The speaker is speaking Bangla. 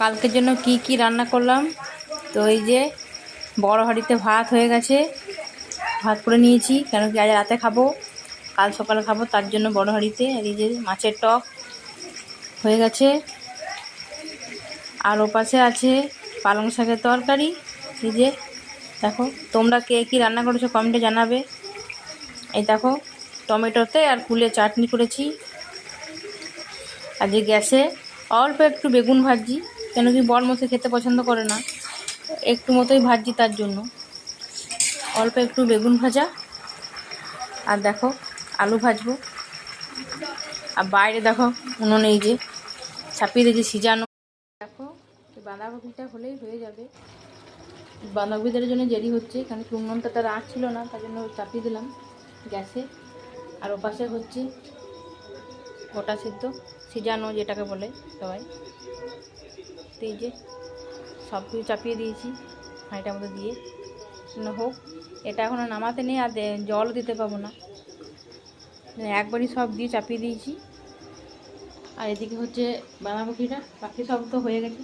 কালকের জন্য কি কি রান্না করলাম? তো এই যে বড় হাঁড়িতে ভাত হয়ে গেছে। ভাত করে নিয়েছি, কেন কি আজ রাতে খাব। কাল সকালে খাব, তার জন্য বড় হাঁড়িতে। এই যে মাছের টক হয়ে গেছে। আর ওপাশে আছে পালং শাকের তরকারি। এই যে দেখো, তোমরা কে কী রান্না করেছ কমেন্টে জানাবে। এই দেখো, টমেটোতে আর কুলে চাটনি করেছি। আর যে গ্যাসে অল্প একটু বেগুন ভাজি। কেন কি বর মশে খেতে পছন্দ করে না? একটু মতোই ভাজি তার জন্য। অল্প একটু বেগুন ভাজা। আর দেখো, আলু ভাজবো। আর বাইরে দেখো, উনুনে এই যে ছাপিয়ে দিয়েছি সিজানো। দেখো বাঁধাকপিটা হলেই হয়ে যাবে। বাঁধাকপিদের জন্য দেরি হচ্ছে, কারণ কি উনুনটা তার আঁচ ছিল না, তার জন্য চাপিয়ে দিলাম গ্যাসে। আর ওপাশে হচ্ছে গোটা সিদ্ধ, সিজানো যেটাকে বলে সবাই। তো এই যে সব কিছু চাপিয়ে দিয়েছি হাঁড়িটার মধ্যে দিয়ে। হোক, এটা এখন আর নামাতে নেই, আর জল দিতে পাবো না। একবারই সব দিয়ে চাপিয়ে দিয়েছি। আর এদিকে হচ্ছে বাঁধাকপিটা, বাকি সব তো হয়ে গেছে।